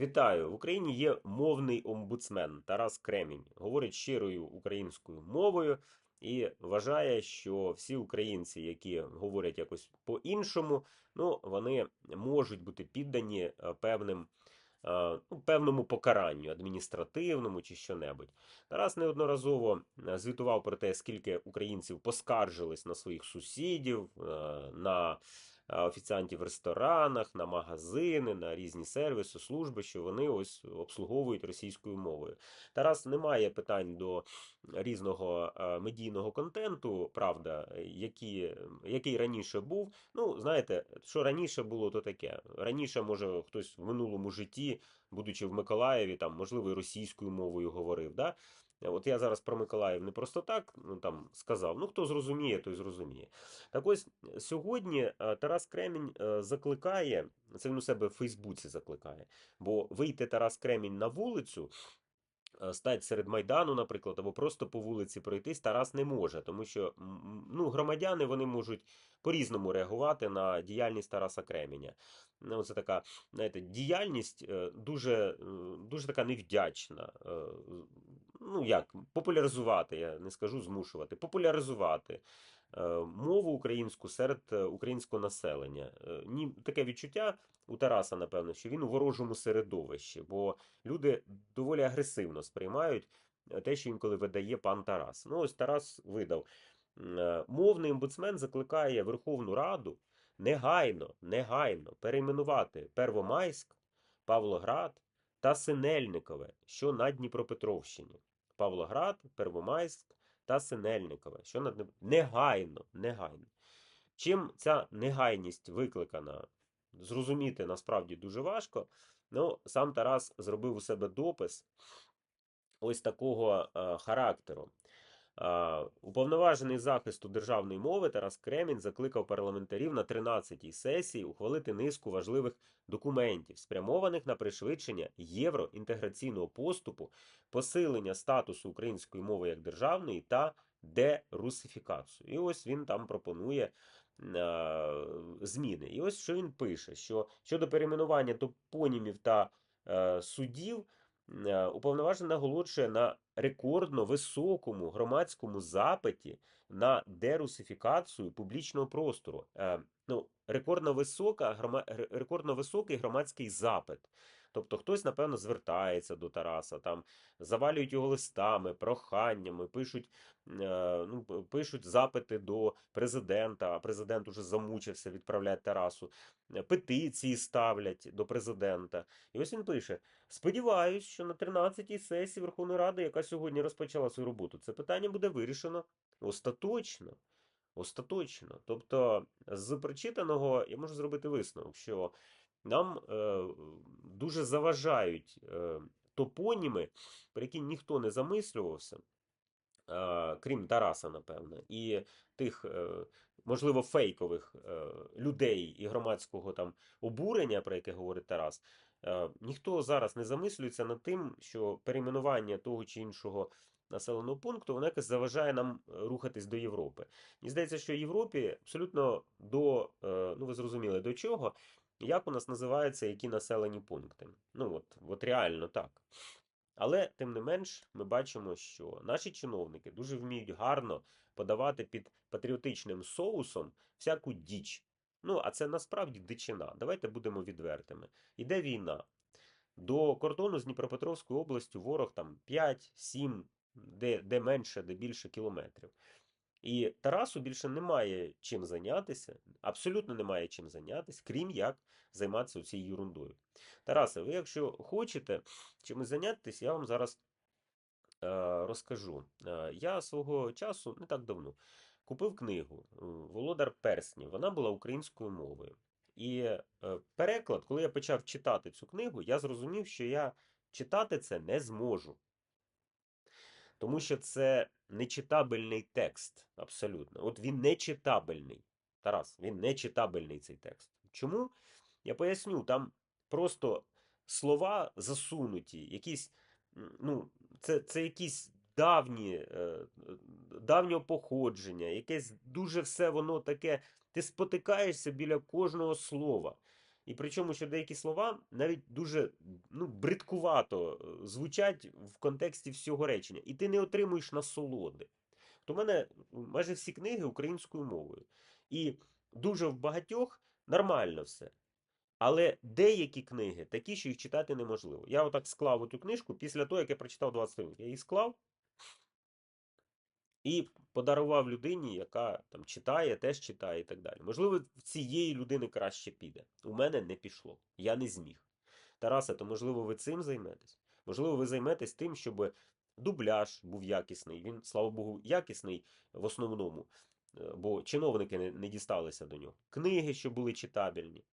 Вітаю! В Україні є мовний омбудсмен Тарас Кремінь. Говорить щирою українською мовою і вважає, що всі українці, які говорять якось по-іншому, ну, вони можуть бути піддані е, певним, е, ну, певному покаранню, адміністративному чи що-небудь. Тарас неодноразово е, звітував про те, скільки українців поскаржились на своїх сусідів, на офіціантів в ресторанах, на магазини, на різні сервіси, служби, що вони ось обслуговують російською мовою. Тарас не має питань до різного медійного контенту, правда, які, який раніше був. Ну, знаєте, що раніше було, то таке. Раніше, може, хтось в минулому житті, будучи в Миколаєві, там, можливо, і російською мовою говорив. Да? От я зараз про Миколаїв не просто так ну, там, сказав. Ну, хто зрозуміє, той зрозуміє. Так ось сьогодні е, Тарас Кремінь е, закликає, це він у себе в Фейсбуці закликає, бо вийти Тарас Кремінь на вулицю. Е, Стать серед майдану, наприклад, або просто по вулиці пройтись Тарас не може, тому що ну, громадяни вони можуть по-різному реагувати на діяльність Тараса Креміня. Ну, це така, знаєте, діяльність е, дуже, е, дуже така невдячна. Ну, як, популяризувати, я не скажу змушувати, популяризувати мову українську серед е, українського населення. Е, Ні, таке відчуття у Тараса, напевно, що він у ворожому середовищі, бо люди доволі агресивно сприймають е, те, що інколи видає пан Тарас. Ну, ось Тарас видав. Е, Мовний омбудсмен закликає Верховну Раду негайно, негайно перейменувати Первомайськ, Павлоград та Синельникове, що на Дніпропетровщині. Павлоград, Первомайськ та Синельникове, що над негайно, негайно. Чим ця негайність викликана, зрозуміти насправді дуже важко. Ну, сам Тарас зробив у себе допис ось такого е, характеру. Уповноважений захисту державної мови Тарас Кремінь закликав парламентарів на 13-й сесії ухвалити низку важливих документів, спрямованих на пришвидшення євроінтеграційного поступу, посилення статусу української мови як державної та дерусифікацію. І ось він там пропонує зміни. І ось що він пише: що щодо перейменування топонімів та е, судів. Е, Уповноважений наголошує на рекордно високому громадському запиті на дерусифікацію публічного простору. Е, Ну, рекордно висока рекордно високий громадський запит. Тобто хтось, напевно, звертається до Тараса, там завалюють його листами, проханнями, пишуть, е, ну, пишуть запити до президента, а президент уже замучився відправляти Тарасу. е, Петиції ставлять до президента. І ось він пише: Сподіваюсь, що на 13-й сесії Верховної Ради, яка сьогодні розпочала свою роботу, це питання буде вирішено остаточно. Остаточно. Тобто, з прочитаного я можу зробити висновок, що нам е, дуже заважають е, топоніми, про які ніхто не замислювався, е, крім Тараса, напевно, і тих, е, можливо, фейкових е, людей і громадського там обурення, про яке говорить Тарас. Е, Ніхто зараз не замислюється над тим, що перейменування того чи іншого населеного пункту воно якось заважає нам е, рухатись до Європи. Мені здається, що Європі абсолютно до, е, ну ви зрозуміли, до чого, як у нас називаються які населені пункти. Ну от, от реально так. Але тим не менш, ми бачимо, що наші чиновники дуже вміють гарно подавати під патріотичним соусом всяку діч. Ну, а це насправді дичина. Давайте будемо відвертими. Іде війна. До кордону з Дніпропетровською областю ворог там 5-7, де, де менше, де більше кілометрів. І Тарасу більше немає чим зайнятися, абсолютно немає чим зайнятися, крім як займатися цією ерундою. Тарасе, ви якщо хочете чимось зайнятися, я вам зараз е, розкажу. Е, я свого часу, не так давно, купив книгу е, Володар Перснів. Вона була українською мовою. І е, переклад, коли я почав читати цю книгу, я зрозумів, що я читати це не зможу. Тому що це нечитабельний текст, абсолютно. От він нечитабельний. Тарас, він нечитабельний цей текст. Чому? Я поясню, там просто слова засунуті, якісь, ну, це, це якісь давні, е, давнього походження, якесь дуже все воно таке. Ти спотикаєшся біля кожного слова. І причому, що деякі слова навіть дуже ну, бридкувато е, звучать в контексті всього речення, і ти не отримуєш насолоди. То в мене майже всі книги українською мовою. І дуже в багатьох нормально все. Але деякі книги такі, що їх читати неможливо. Я отак склав цю книжку після того, як я прочитав 20 сторінок. Я її склав і подарував людині, яка там читає, теж читає і так далі. Можливо, в цієї людини краще піде. У мене не пішло. Я не зміг. Тарасе, то можливо, ви цим займетесь? Можливо, ви займетесь тим, щоб дубляж був якісний. Він, слава Богу, якісний в основному, е, бо чиновники не дісталися до нього. Книги, що були читабельні.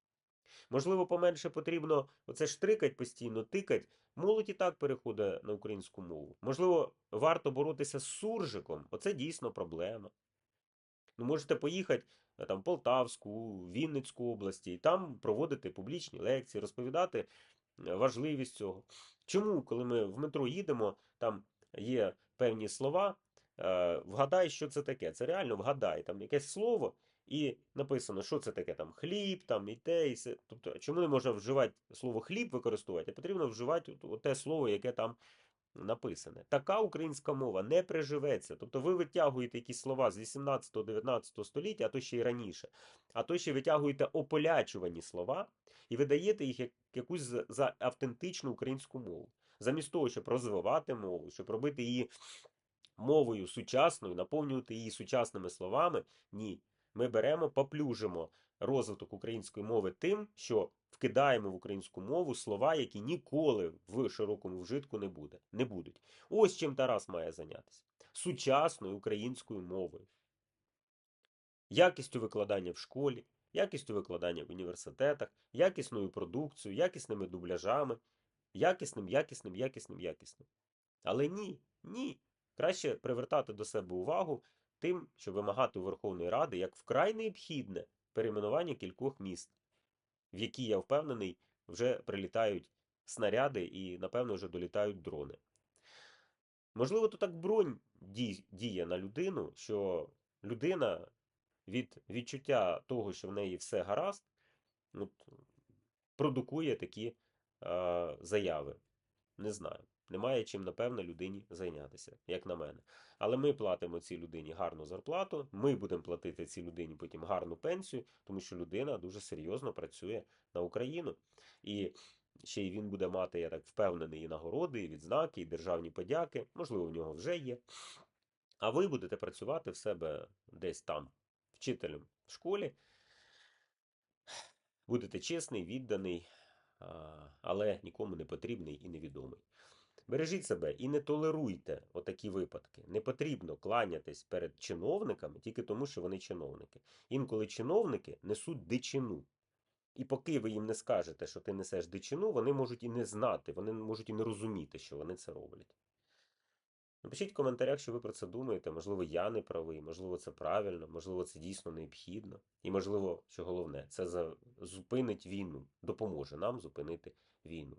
Можливо, поменше потрібно оце штрикать постійно, тикать. Молодь і так переходить на українську мову. Можливо, варто боротися з суржиком. Оце дійсно проблема. Ну, можете поїхати е, там, в Полтавську, Вінницьку області і там проводити публічні лекції, розповідати е, важливість цього. Чому, коли ми в метро їдемо, там є певні слова, вгадай, що це таке. Це реально вгадай, там якесь слово, і написано, що це таке там хліб, там і те, і се. Тобто, чому не можна вживати слово хліб використовувати, а потрібно вживати те слово, яке там написане. Така українська мова не приживеться. Тобто ви витягуєте якісь слова з 18-19 століття, а то ще й раніше, а то ще витягуєте ополячувані слова і видаєте їх як якусь за автентичну українську мову. Замість того, щоб розвивати мову, щоб робити її мовою сучасною, наповнювати її сучасними словами, ні. Ми беремо, поплюжимо розвиток української мови тим, що вкидаємо в українську мову слова, які ніколи в широкому вжитку не буде, не будуть. Ось чим Тарас має зайнятися. Сучасною українською мовою. Якістю викладання в школі, якістю викладання в університетах, якісною продукцією, якісними дубляжами, якісним, якісним, якісним, якісним. Але ні, ні. Краще привертати до себе увагу тим, що вимагати у Верховної Ради як вкрай необхідне перейменування кількох міст, в які, я впевнений, вже прилітають снаряди і, напевно, вже долітають дрони. Можливо, то так бронь діє на людину, що людина від відчуття того, що в неї все гаразд, от, продукує такі е, заяви. Не знаю. Немає чим, напевно, людині зайнятися, як на мене. Але ми платимо цій людині гарну зарплату, ми будемо платити цій людині потім гарну пенсію, тому що людина дуже серйозно працює на Україну. І ще й він буде мати, я так впевнений, і нагороди, і відзнаки, і державні подяки. Можливо, в нього вже є. А ви будете працювати в себе десь там, вчителем в школі. Будете чесний, відданий, але нікому не потрібний і невідомий. Бережіть себе і не толеруйте отакі випадки. Не потрібно кланятись перед чиновниками тільки тому, що вони чиновники. Інколи чиновники несуть дичину. І поки ви їм не скажете, що ти несеш дичину, вони можуть і не знати, вони можуть і не розуміти, що вони це роблять. Напишіть в коментарях, що ви про це думаєте. Можливо, я не правий, можливо, це правильно, можливо, це дійсно необхідно. І можливо, що головне, це зупинить війну, допоможе нам зупинити війну.